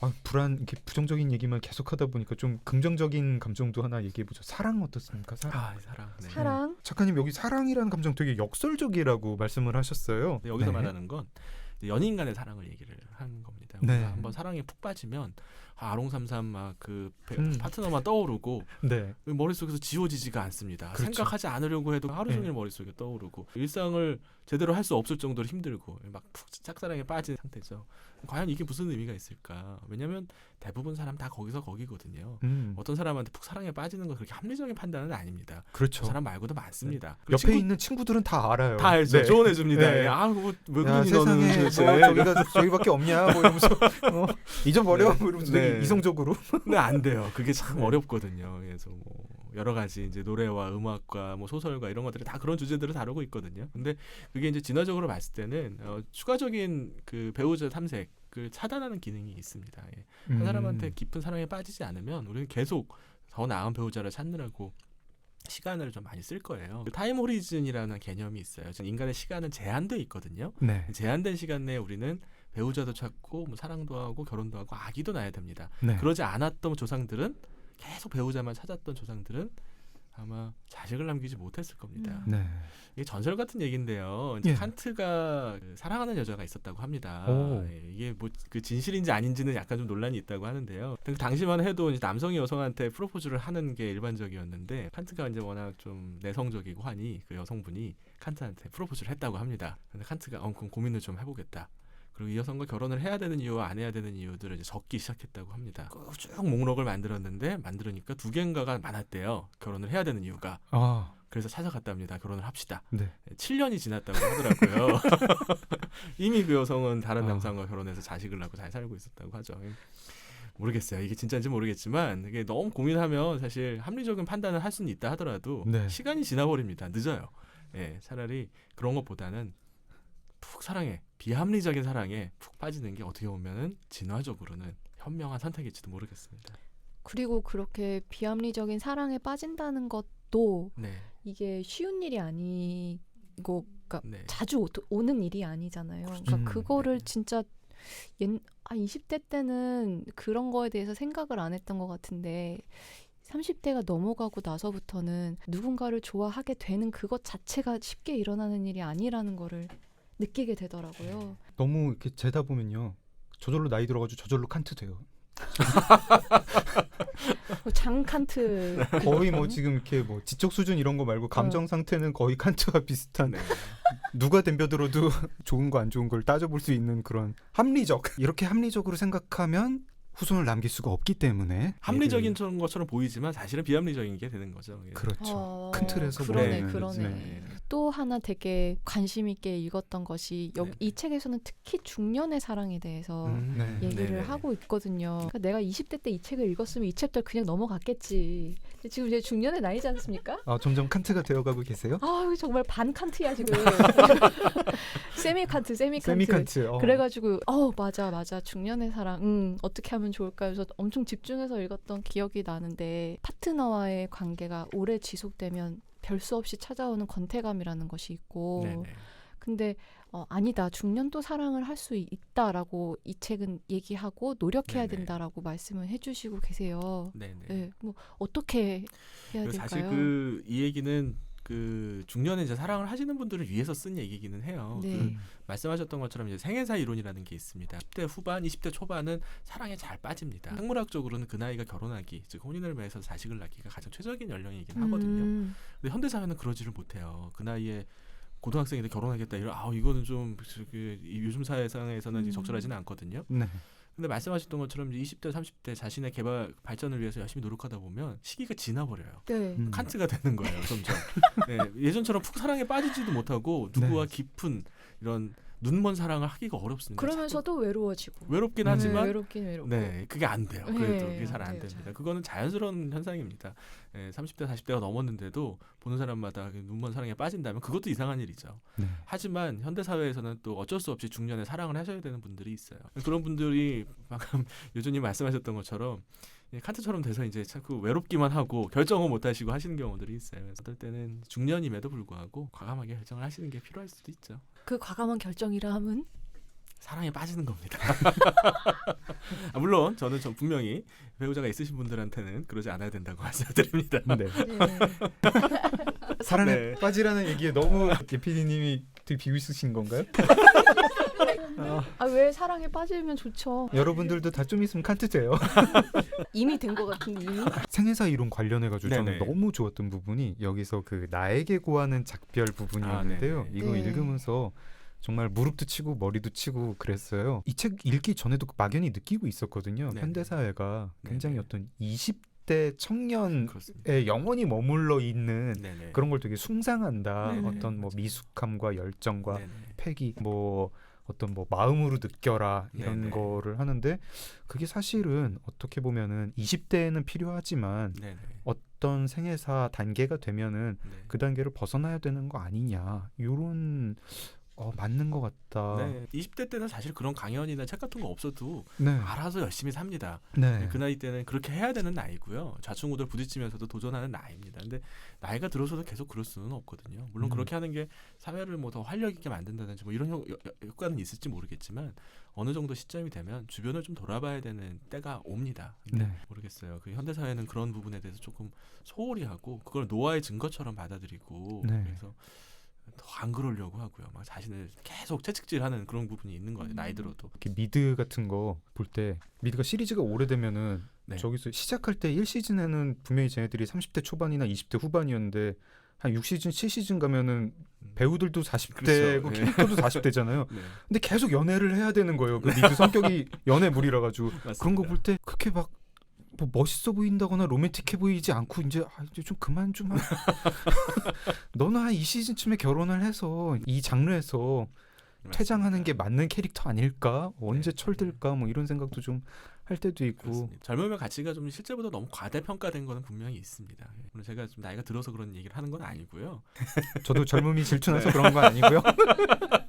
아, 불안 이렇게 부정적인 얘기만 계속하다 보니까 좀 긍정적인 감정도 하나 얘기해 보죠. 사랑 어떻습니까? 사랑. 아 사랑. 네. 사랑. 작가님 여기 사랑이라는 감정 되게 역설적이라고 말씀을 하셨어요. 근데 여기서 네. 말하는 건 연인 간의 사랑을 얘기를 하는 겁니다. 네. 한번 사랑에 푹 빠지면 아, 아롱삼삼 막그 음. 파트너만 떠오르고 네. 머릿속에서 지워지지가 않습니다. 그렇죠. 생각하지 않으려고 해도 하루 종일 네. 머릿속에 떠오르고 일상을 제대로 할 수 없을 정도로 힘들고 막 푹 짝사랑에 빠진 상태죠. 과연 이게 무슨 의미가 있을까? 왜냐하면 대부분 사람 다 거기서 거기거든요. 음. 어떤 사람한테 푹 사랑에 빠지는 건 그렇게 합리적인 판단은 아닙니다. 그렇죠. 그 사람 말고도 많습니다. 옆에 친구- 있는 친구들은 다 알아요. 다 알죠. 네. 조언해 줍니다. 네. 아, 뭐, 왜 야, 그러니 너는 도대체. 뭐 저기가 저기밖에 없냐 뭐 이러면서 어, 잊어버려 네. 뭐 이러면서 네. 되게 이성적으로 근데 안 돼요. 그게 참 네. 어렵거든요. 그래서 뭐 여러 가지 이제 노래와 음악과 뭐 소설과 이런 것들이 다 그런 주제들을 다루고 있거든요. 근데 그게 이제 진화적으로 봤을 때는 어, 추가적인 그 배우자 탐색 을 차단하는 기능이 있습니다. 예. 한 음. 사람한테 깊은 사랑에 빠지지 않으면 우리는 계속 더 나은 배우자를 찾느라고 시간을 좀 많이 쓸 거예요. 그 타임 호리즌이라는 개념이 있어요. 지금 인간의 시간은 제한돼 있거든요. 네. 제한된 시간 내에 우리는 배우자도 찾고 뭐 사랑도 하고 결혼도 하고 아기도 낳아야 됩니다. 네. 그러지 않았던 조상들은 계속 배우자만 찾았던 조상들은 아마 자식을 남기지 못했을 겁니다. 음. 네. 이게 전설 같은 얘기인데요. 이제 예. 칸트가 그 사랑하는 여자가 있었다고 합니다. 오. 예, 이게 뭐 그 진실인지 아닌지는 약간 좀 논란이 있다고 하는데요. 그 당시만 해도 이제 남성이 여성한테 프로포즈를 하는 게 일반적이었는데 칸트가 이제 워낙 좀 내성적이고 하니 그 여성분이 칸트한테 프로포즈를 했다고 합니다. 근데 칸트가 어, 그럼 고민을 좀 해보겠다. 그리고 이 여성과 결혼을 해야 되는 이유와 안 해야 되는 이유들을 이제 적기 시작했다고 합니다. 그쭉 목록을 만들었는데 만들으니까 두 개인가가 많았대요. 결혼을 해야 되는 이유가. 아, 그래서 찾아갔답니다. 결혼을 합시다. 네. 7년이 지났다고 하더라고요. 이미 그 여성은 다른 아. 남성과 결혼해서 자식을 낳고 잘 살고 있었다고 하죠. 모르겠어요. 이게 진짜인지 모르겠지만 이게 너무 고민하면 사실 합리적인 판단을 할 수는 있다 하더라도 네. 시간이 지나버립니다. 늦어요. 예, 차라리 그런 것보다는 푹 사랑해 비합리적인 사랑에 푹 빠지는 게 어떻게 보면은 진화적으로는 현명한 선택일지도 모르겠습니다. 그리고 그렇게 비합리적인 사랑에 빠진다는 것도 네, 이게 쉬운 일이 아니고 그러니까 네, 자주 오, 오는 일이 아니잖아요. 그러니까 음, 그거를 네. 진짜 옛, 아 20대 때는 그런 거에 대해서 생각을 안 했던 것 같은데 30대가 넘어가고 나서부터는 누군가를 좋아하게 되는 그것 자체가 쉽게 일어나는 일이 아니라는 거를 느끼게 되더라고요. 너무 이렇게 재다 보면요. 저절로 나이 들어가지고 저절로 칸트 돼요. 뭐 장칸트 거의 뭐 지금 이렇게 뭐 지적 수준 이런 거 말고 감정 상태는 거의 칸트와 비슷한 네. 누가 덤벼들어도 좋은 거 안 좋은 걸 따져볼 수 있는 그런 합리적 이렇게 합리적으로 생각하면 후손을 남길 수가 없기 때문에 합리적인 얘를- 것처럼 보이지만 사실은 비합리적인 게 되는 거죠. 예. 그렇죠. 어, 큰 틀에서 그러네 보면은, 그러네. 네. 또 하나 되게 관심 있게 읽었던 것이 여기 네. 이 책에서는 특히 중년의 사랑에 대해서 음, 네. 얘기를 네네. 하고 있거든요. 그러니까 내가 20대 때 이 책을 읽었으면 이 챕터 그냥 넘어갔겠지. 근데 지금 이제 중년의 나이지 않습니까? 아, 점점 칸트가 되어가고 계세요? 아, 정말 반 칸트야 지금. 세미 칸트, 세미 칸트. 세미 칸트. 어. 그래가지고 어 맞아 맞아 중년의 사랑 음 어떻게 하면 좋을까 그래서 엄청 집중해서 읽었던 기억이 나는데 파트너와의 관계가 오래 지속되면 별 수 없이 찾아오는 권태감이라는 것이 있고 네네. 근데 어, 아니다 중년도 사랑을 할 수 있다라고 이 책은 얘기하고 노력해야 네네. 된다라고 말씀을 해주시고 계세요. 네네. 네, 뭐 어떻게 해야 그 될까요? 사실 그 이 얘기는 그 중년에 이제 사랑을 하시는 분들을 위해서 쓴 얘기기는 해요. 네. 그 음. 말씀하셨던 것처럼 이제 생애사 이론이라는 게 있습니다. 10대 후반, 20대 초반은 사랑에 잘 빠집니다. 생물학적으로는 그 나이가 결혼하기, 즉 혼인을 맺어서 자식을 낳기가 가장 최적인 연령이긴 하거든요. 음, 근데 현대 사회는 그러지를 못해요. 그 나이에 고등학생인데 결혼하겠다 이런 아 이거는 좀 저기 이 요즘 사회상에서는 음. 적절하지는 않거든요. 네. 근데 말씀하셨던 것처럼 이제 20대, 30대 자신의 개발 발전을 위해서 열심히 노력하다 보면 시기가 지나버려요. 네. 음. 칸트가 되는 거예요, 점점. 네, 예전처럼 푹 사랑에 빠지지도 못하고 누구와 네. 깊은 이런 눈먼 사랑을 하기가 어렵습니다. 그러면서도 외로워지고. 외롭긴 네, 하지만 외롭긴 외롭고. 네, 그게 안 돼요. 그래도 네, 그게 잘안안 돼요, 됩니다. 잘. 그거는 자연스러운 현상입니다. 예, 30대, 40대가 넘었는데도 보는 사람마다 그 눈먼 사랑에 빠진다면 그것도 이상한 일이죠. 네. 하지만 현대 사회에서는 또 어쩔 수 없이 중년에 사랑을 하셔야 되는 분들이 있어요. 그런 분들이 방금 요준님 말씀하셨던 것처럼 예, 칸트처럼 돼서 이제 자꾸 외롭기만 하고 결정을 못 하시고 하시는 경우들이 있어요. 그래서 어떨 때는 중년임에도 불구하고 과감하게 결정을 하시는 게 필요할 수도 있죠. 그 과감한 결정이라 함은 사랑에 빠지는 겁니다. 아, 물론 저는 전 분명히 배우자가 있으신 분들한테는 그러지 않아야 된다고 말씀드립니다. 네. 네. 사랑에 네. 빠지라는 얘기에 너무 예피디님이 되게 비웃으신 건가요? 아 왜 사랑에 빠지면 좋죠. 여러분들도 다 좀 있으면 칸트 돼요. 이미 된 것 같은데 이미. 생애사 이론 관련해가지고 저는 네네. 너무 좋았던 부분이 여기서 그 나에게 구하는 작별 부분이었는데요. 아, 네네. 이거 네. 읽으면서 정말 무릎도 치고 머리도 치고 그랬어요. 이 책 읽기 전에도 막연히 느끼고 있었거든요. 네네. 현대 사회가 굉장히 네네. 어떤 20대 청년에 그렇습니다. 영원히 머물러 있는 네네. 그런 걸 되게 숭상한다. 네네. 어떤 뭐. 미숙함과 열정과 네네. 패기 뭐 어떤 뭐 마음으로 느껴라 이런 네네. 거를 하는데 그게 사실은 어떻게 보면은 20대에는 필요하지만 네네. 어떤 생애사 단계가 되면은 네. 그 단계를 벗어나야 되는 거 아니냐 요런 어 맞는 것 같다. 네. 20대 때는 사실 그런 강연이나 책 같은 거 없어도 네. 알아서 열심히 삽니다. 네. 그 나이 때는 그렇게 해야 되는 나이고요. 좌충우돌 부딪히면서도 도전하는 나이입니다. 근데 나이가 들어서도 계속 그럴 수는 없거든요. 물론 음. 그렇게 하는 게 사회를 뭐 더 활력 있게 만든다든지 뭐 이런 효, 효과는 있을지 모르겠지만 어느 정도 시점이 되면 주변을 좀 돌아봐야 되는 때가 옵니다. 네. 모르겠어요. 그 현대 사회는 그런 부분에 대해서 조금 소홀히 하고 그걸 노화의 증거처럼 받아들이고 네. 그래서 더 안 그러려고 하고요. 막 자신을 계속 채찍질하는 그런 부분이 있는 거예요. 나이 들어도. 이렇게 미드 같은 거 볼 때 미드가 시리즈가 오래되면은 네. 저기서 시작할 때 1시즌에는 분명히 쟤네들이 30대 초반이나 20대 후반이었는데 한 6시즌, 7시즌 가면은 음. 배우들도 40대고 그렇죠. 네. 캐릭터도 40대잖아요. 네. 근데 계속 연애를 해야 되는 거예요. 그 미드 성격이 연애물이라 가지고 그런 거 볼 때 그렇게 막 뭐 멋있어 보인다거나 로맨틱해 보이지 않고 이제 아, 이제 좀 그만 좀 하... 너는 한 이 시즌쯤에 결혼을 해서 이 장르에서 퇴장하는 게 맞는 캐릭터 아닐까? 언제 네. 철들까? 뭐 이런 생각도 좀 할 때도 있고. 그렇습니다. 젊음의 가치가 좀 실제보다 너무 과대평가된 거는 분명히 있습니다. 예. 물론 제가 좀 나이가 들어서 그런 얘기를 하는 건 아니고요. 저도 젊음이 질투나서 그런 건 아니고요.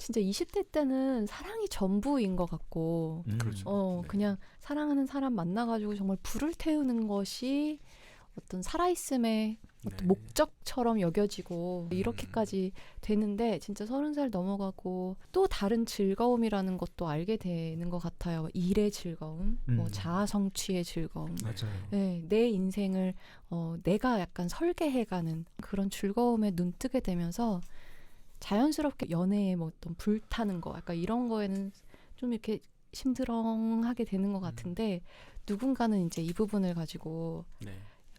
진짜 20대 때는 사랑이 전부인 것 같고 음. 그렇죠. 어 네. 그냥 사랑하는 사람 만나가지고 정말 불을 태우는 것이 어떤 살아있음의 어떤 네. 목적처럼 여겨지고 이렇게까지 되는데 진짜 서른 살 넘어가고 또 다른 즐거움이라는 것도 알게 되는 것 같아요. 일의 즐거움, 뭐 음. 자아 성취의 즐거움. 맞아요. 네, 내 인생을 어, 내가 약간 설계해가는 그런 즐거움에 눈 뜨게 되면서 자연스럽게 연애에 뭐 어떤 불타는 거, 약간 이런 거에는 좀 이렇게 심드렁하게 되는 것 같은데 누군가는 이제 이 부분을 가지고 네.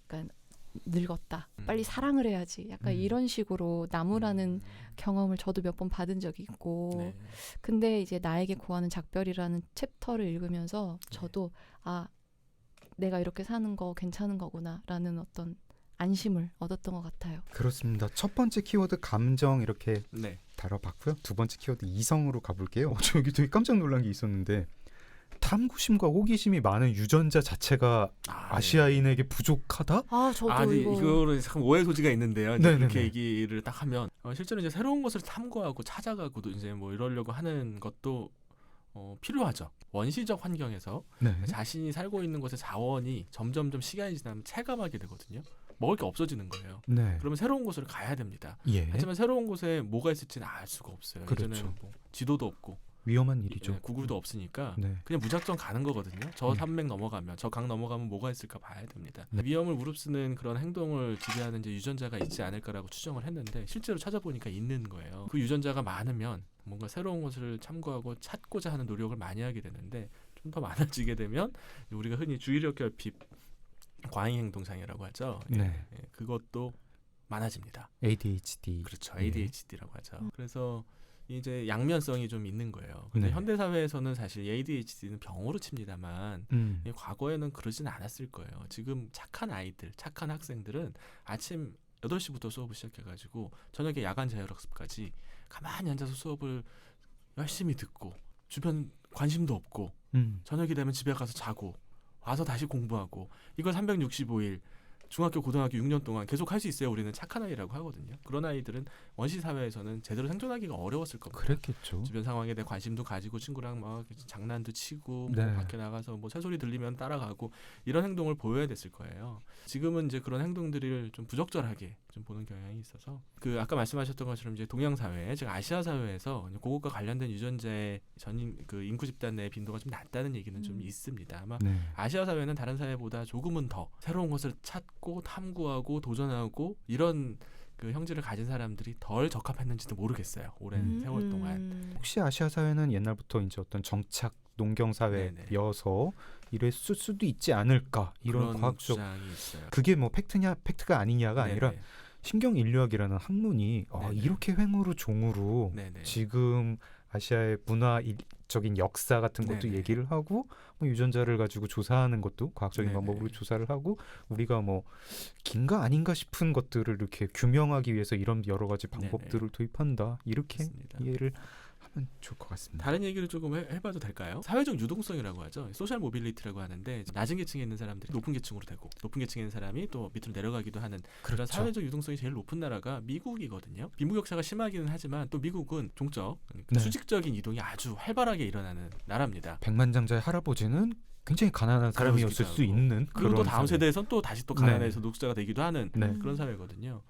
약간 늙었다, 음. 빨리 사랑을 해야지, 약간 음. 이런 식으로 나무라는 음. 경험을 저도 몇 번 받은 적이 있고 네. 근데 이제 나에게 구하는 작별이라는 챕터를 읽으면서 저도 아 내가 이렇게 사는 거 괜찮은 거구나라는 어떤 안심을 얻었던 것 같아요. 그렇습니다. 첫 번째 키워드 감정 이렇게 네. 다뤄봤고요. 두 번째 키워드 이성으로 가볼게요. 어, 저 여기 되게 깜짝 놀란 게 있었는데 탐구심과 호기심이 많은 유전자 자체가 아, 아시아인에게 부족하다? 아 저도 아, 네, 이거 이거는 참 오해 소지가 있는데요. 이제 네네네. 그렇게 얘기를 딱 하면 어, 실제로 이제 새로운 것을 탐구하고 찾아가고도 이제 뭐 이러려고 하는 것도 어, 필요하죠. 원시적 환경에서 네. 자신이 살고 있는 곳의 자원이 점점점 시간이 지나면 체감하게 되거든요. 먹을 게 없어지는 거예요. 네. 그러면 새로운 곳을 가야 됩니다. 예. 하지만 새로운 곳에 뭐가 있을지는 알 수가 없어요. 그렇죠. 예전에는 뭐 지도도 없고 위험한 일이죠. 네, 구글도 없으니까 네. 그냥 무작정 가는 거거든요. 저 음. 산맥 넘어가면 저 강 넘어가면 뭐가 있을까 봐야 됩니다. 네. 위험을 무릅쓰는 그런 행동을 지배하는 이제 유전자가 있지 않을까라고 추정을 했는데 실제로 찾아보니까 있는 거예요. 그 유전자가 많으면 뭔가 새로운 것을 참고하고 찾고자 하는 노력을 많이 하게 되는데 좀 더 많아지게 되면 우리가 흔히 주의력 결핍 과잉 행동 장애라고 하죠. 예, 네. 예, 그것도 많아집니다. ADHD. 그렇죠. 예. ADHD라고 하죠. 음. 그래서 이제 양면성이 좀 있는 거예요. 근데 네. 현대 사회에서는 사실 ADHD는 병으로 칩니다만 음. 이 과거에는 그러진 않았을 거예요. 지금 착한 아이들, 착한 학생들은 아침 8시부터 수업을 시작해 가지고 저녁에 야간 자율학습까지 가만히 앉아서 수업을 열심히 듣고 주변 관심도 없고 음. 저녁이 되면 집에 가서 자고 와서 다시 공부하고 이걸 365일 중학교 고등학교 6년 동안 계속 할 수 있어요. 우리는 착한 아이라고 하거든요. 그런 아이들은 원시 사회에서는 제대로 생존하기가 어려웠을 겁니다. 그랬겠죠. 주변 상황에 대해 관심도 가지고 친구랑 막 장난도 치고 네. 뭐 밖에 나가서 뭐 새소리 들리면 따라가고 이런 행동을 보여야 됐을 거예요. 지금은 이제 그런 행동들을 좀 부적절하게 좀 보는 경향이 있어서 그 아까 말씀하셨던 것처럼 이제 동양 사회, 즉 아시아 사회에서 그것과 관련된 유전자의 전인 그 인구 집단 내 빈도가 좀 낮다는 얘기는 좀 음. 있습니다. 아마 네. 아시아 사회는 다른 사회보다 조금은 더 새로운 것을 찾고 탐구하고 도전하고 이런 그 형질을 가진 사람들이 덜 적합했는지도 모르겠어요. 오랜 음, 세월 동안. 음. 혹시 아시아 사회는 옛날부터 이제 어떤 정착 농경 사회여서 이랬을 수도 있지 않을까 이런 과학적. 그게 뭐 팩트냐 팩트가 아니냐가 아니라 네네. 신경 인류학이라는 학문이 아, 네네. 이렇게 횡으로 종으로 네네. 지금 아시아의 문화적인 역사 같은 것도 네네. 얘기를 하고 뭐 유전자를 가지고 조사하는 것도 과학적인 네네. 방법으로 조사를 하고 우리가 뭐 긴가 아닌가 싶은 것들을 이렇게 규명하기 위해서 이런 여러 가지 방법들을 도입한다 이렇게 맞습니다. 이해를 하면 좋을 것 같습니다. 다른 얘기를 조금 해, 해봐도 될까요? 사회적 유동성이라고 하죠. 소셜 모빌리티라고 하는데 낮은 계층에 있는 사람들이 높은 계층으로 되고 높은 계층에 있는 사람이 또 밑으로 내려가기도 하는 그런 그렇죠. 사회적 유동성이 제일 높은 나라가 미국이거든요. 빈부격차가 심하기는 하지만 또 미국은 종적 그러니까 네. 수직적인 이동이 아주 활발하게 일어나는 나라입니다. 백만장자의 할아버지는 굉장히 가난한 사람이었을 수. 있는 그리고 또 그런 다음. 세대에선 또 다시 또 네. 가난해서 녹수자가 되기도 하는 네. 그런 사회거든요.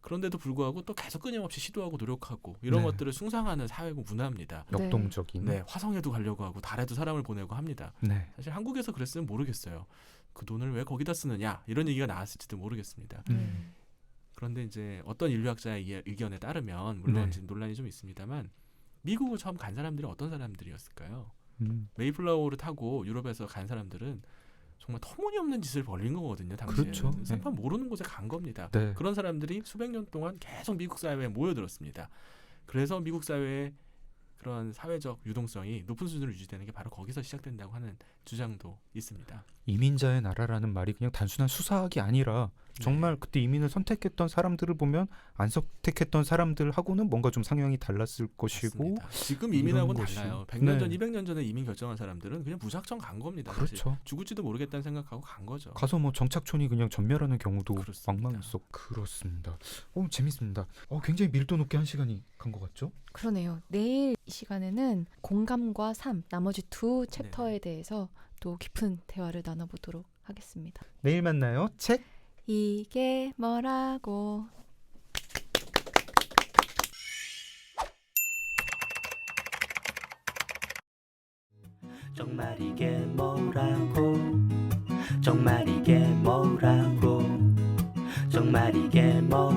그런데도 불구하고 또 계속 끊임없이 시도하고 노력하고 이런 네. 것들을 숭상하는 사회고 문화입니다. 역동적인 네, 화성에도 가려고 하고 달에도 사람을 보내고 합니다. 네. 사실 한국에서 그랬으면 모르겠어요. 그 돈을 왜 거기다 쓰느냐 이런 얘기가 나왔을지도 모르겠습니다. 음. 그런데 이제 어떤 인류학자의 이- 의견에 따르면 물론 네. 논란이 좀 있습니다만 미국을 처음 간 사람들이 어떤 사람들이었을까요? 음. 메이플라워를 타고 유럽에서 간 사람들은 정말 터무니없는 짓을 벌린 거거든요. 당시에 그렇죠. 네. 생판 모르는 곳에 간 겁니다. 네. 그런 사람들이 수백 년 동안 계속 미국 사회에 모여들었습니다. 그래서 미국 사회의 그런 사회적 유동성이 높은 수준으로 유지되는 게 바로 거기서 시작된다고 하는 주장도 있습니다. 이민자의 나라라는 말이 그냥 단순한 수사학이 아니라 정말 네. 그때 이민을 선택했던 사람들을 보면 안 선택했던 사람들하고는 뭔가 좀 상황이 달랐을 것이고 맞습니다. 지금 이민하고는 것이- 달라요. 100년 전, 네. 200년 전에 이민 결정한 사람들은 그냥 무작정 간 겁니다. 그렇죠. 죽을지도 모르겠다는 생각하고 간 거죠. 가서 뭐 정착촌이 그냥 전멸하는 경우도. 막막했어. 그렇습니다. 어 재밌습니다. 어 굉장히 밀도 높게 한 시간이 간 것 같죠? 그러네요. 내일 이 시간에는 공감과 삶 나머지 두 챕터에 네네. 대해서 또 깊은 대화를 나눠보도록 하겠습니다. 내일 만나요. 책 이게 뭐라고? 정말 이게 뭐라고? 정말 이게 뭐라고? 정말 이게 뭐